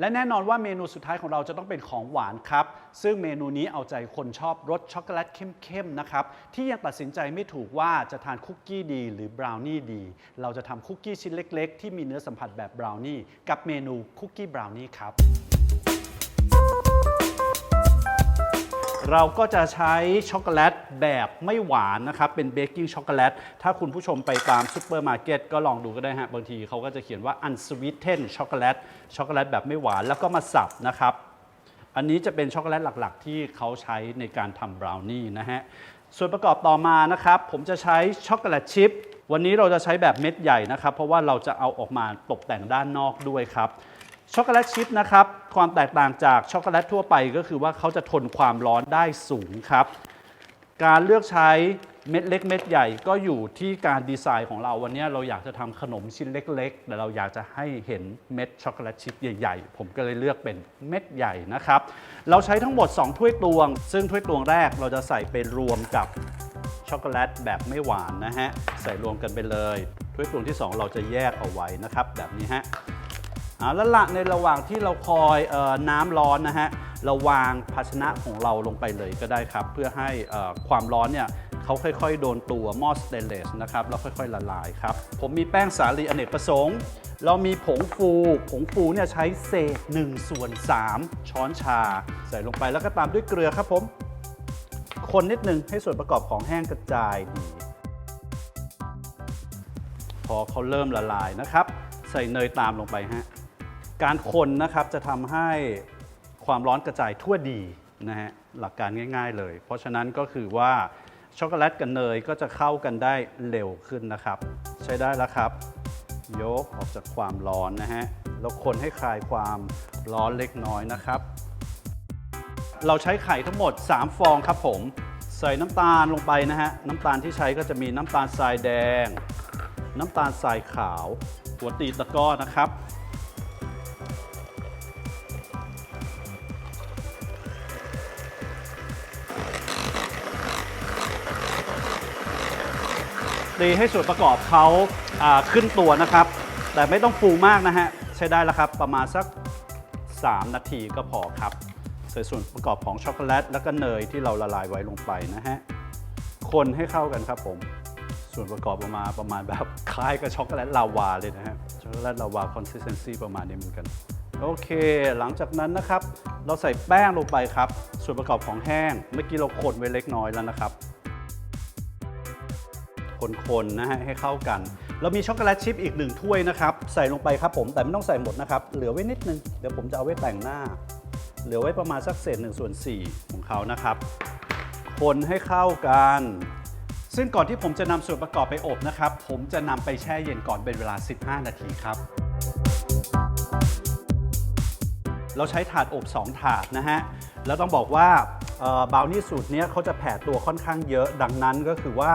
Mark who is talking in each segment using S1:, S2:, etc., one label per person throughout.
S1: และแน่นอนว่าเมนูสุดท้ายของเราจะต้องเป็นของหวานครับ ซึ่งเมนูนี้เอาใจคนชอบรสช็อกโกแลตเข้มๆนะครับ ที่ยังตัดสินใจไม่ถูกว่าจะทานคุกกี้ดี หรือบราวนี่ดี เราจะทำคุกกี้ชิ้นเล็ก ๆ ที่มีเนื้อสัมผัสแบบบราวนี่กับเมนูคุกกี้บราวนี่ครับ เราก็จะใช้ช็อกโกแลตแบบไม่หวานนะครับ เป็นเบกกิ้งช็อกโกแลต ถ้าคุณผู้ชมไปตามซูเปอร์มาร์เก็ตก็ลองดูก็ได้ฮะ บางทีเขาก็จะเขียนว่า unsweetened ช็อกโกแลต ช็อกโกแลตแบบไม่หวาน แล้วก็มาสับนะครับ อันนี้จะเป็นช็อกโกแลตหลักๆ ที่เขาใช้ในการทำบราวนี่นะฮะ ส่วนประกอบต่อมานะครับ ผมจะใช้ช็อกโกแลตชิพ วันนี้เราจะใช้แบบเม็ดใหญ่นะครับ เพราะว่าเราจะเอาออกมาตกแต่งด้านนอกด้วยครับ ช็อกโกแลตชิพนะครับ ความแตกต่างจากช็อกโกแลตทั่วไปก็คือว่าเขาจะทนความร้อนได้สูงครับ การเลือกใช้เม็ดเล็กเม็ดใหญ่ก็อยู่ที่การดีไซน์ของเราวันนี้เราอยากจะทำขนมชิ้นเล็ก ๆ แต่เราอยากจะให้เห็นเม็ดช็อกโกแลตชิพใหญ่ ๆ ผมก็เลยเลือกเป็นเม็ดใหญ่นะครับ เราใช้ทั้งหมด 2 ถ้วยตวง ซึ่งถ้วยตวงแรกเราจะใส่ไปรวมกับช็อกโกแลตแบบไม่หวานนะฮะ ใส่รวมกันไปเลย ถ้วยตวงที่ 2 เราจะแยกเอาไว้นะครับ แบบนี้ฮะ เอาละละในระหว่างที่เราคอยออน้ำร้อนนะฮะเราวางภาชนะของเราลงไปเลยก็ได้ครับ เพื่อให้ความร้อนเนี่ยเขาค่อยๆ โดนตัวหม้อสเตนเลสนะครับแล้วค่อยๆละลายครับ ผมมีแป้งสาลีอเนกประสงค์ เรามีผงฟู ผงฟูเนี่ยใช้เศษ1ส่วน3ช้อนชา ใส่ลงไปแล้วก็ตามด้วยเกลือครับผม คนนิดนึงให้ส่วนประกอบของแห้งกระจายดี พอเขาเริ่มละลายนะครับ ใส่เนยตามลงไปฮะ การคนนะครับจะทำให้ความร้อนกระจายทั่วดีนะฮะหลักการง่าย ๆเลย เพราะฉะนั้นก็คือว่าช็อกโกแลตกับเนยก็จะเข้ากันได้เร็วขึ้นนะครับ ใช้ได้แล้วครับ ยกออกจากความร้อนนะฮะแล้วคนให้คลายความร้อนเล็กน้อยนะครับ เราใช้ไข่ทั้งหมด 3 ฟองครับผม ใส่น้ำตาลลงไปนะฮะน้ำตาลที่ใช้ก็จะมีน้ำตาลทรายแดง น้ำตาลทรายขาว หัวตีตะก้อนะครับ ตีให้ส่วนประกอบเขาาขึ้นตัวนะครับ แต่ไม่ต้องฟูมากนะฮะ ใช้ได้แล้วครับประมาณสัก 3 นาทีก็พอครับใส่ส่วนประกอบของช็อกโกแลต แล้วก็เนยที่เราละลายไว้ลงไปนะฮะ คนให้เข้ากันครับผม ส่วนประกอบออกมาประมาณแบบคล้ายกับช็อกโกแลตลาวาเลยนะฮะ ช็อกโกแลตลาวาคอนสิสเทนซีประมาณนี้เหมือนกัน โอเค หลังจากนั้นนะครับ เราใส่แป้งลงไปครับ ส่วนประกอบของแห้ง เมื่อกี้เราคนไว้เล็กน้อยแล้วนะครับ คนๆนะฮะให้เข้ากัน เรามีช็อกโกแลตชิพอีกหนึ่งถ้วยนะครับ ใส่ลงไปครับผมแต่ไม่ต้องใส่หมดนะครับ เหลือไว้นิดนึง เดี๋ยวผมจะเอาไว้แต่งหน้า เหลือไว้ประมาณสักเศษ1ส่วน4ของเขานะครับ คนให้เข้ากัน ซึ่งก่อนที่ผมจะนำส่วนประกอบไปอบนะครับ ผมจะนำไปแช่เย็นก่อนเป็นเวลา 15 นาทีครับเราใช้ถาดอบ 2 ถาดนะฮะ แล้วต้องบอกว่าบาวนี่สูตรนี้เขาจะแผ่ตัวค่อนข้างเยอะ ดังนั้นก็คือว่า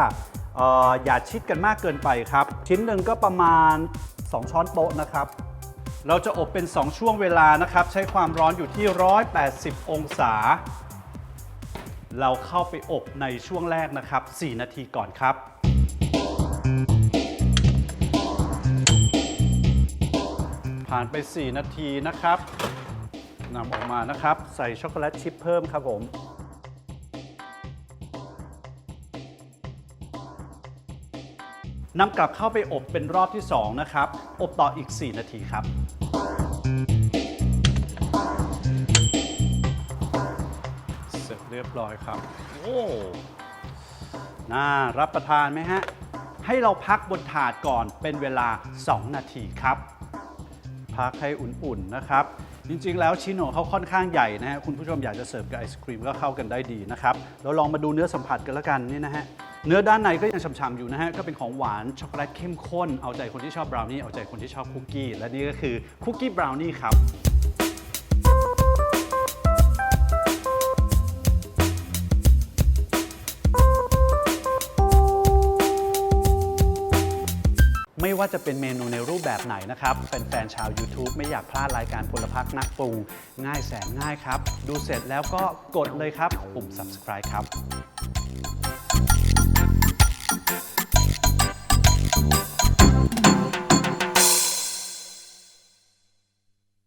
S1: อย่าชิดกันมากเกินไปครับ ชิ้นหนึ่งก็ประมาณ 2 ช้อนโต๊ะนะครับ เราจะอบเป็น 2 ช่วงเวลานะครับ ใช้ความร้อนอยู่ที่ 180 องศา เราเข้าไปอบในช่วงแรกนะครับ 4 นาทีก่อนครับผ่านไป 4 นาทีนะครับนำออกมานะครับ ใส่ช็อกโกแลตชิพเพิ่มครับผม นำกลับเข้าไปอบเป็นรอบที่ 2 นะครับ อบต่ออีก 4 นาทีครับ เสร็จเรียบร้อยครับ โอ้น่ารับประทานไหมฮะ ให้เราพักบนถาดก่อนเป็นเวลา 2 นาทีครับ พักให้อุ่นๆนะครับ จริงๆ แล้วชิ้นของเขาค่อนข้างใหญ่นะฮะ คุณผู้ชมอยากจะเสิร์ฟกับไอศครีมก็เข้ากันได้ดีนะครับ เราลองมาดูเนื้อสัมผัสกันแล้วกันนี่นะฮะ เนื้อด้านในก็ยังฉ่ำๆอยู่นะฮะ ก็เป็นของหวานช็อกโกแลตเข้มข้น เอาใจคนที่ชอบบราวนี่ เอาใจคนที่ชอบคุกกี้ และนี่ก็คือคุกกี้บราวนี่ครับไม่ว่าจะเป็นเมนูในรูปแบบไหนนะครับแฟนๆชาว YouTube ไม่อยากพลาดรายการพลพักนักปรุง ง่ายแสนง่ายครับ ดูเสร็จแล้วก็กดเลยครับ ปุ่ม subscribe ครับ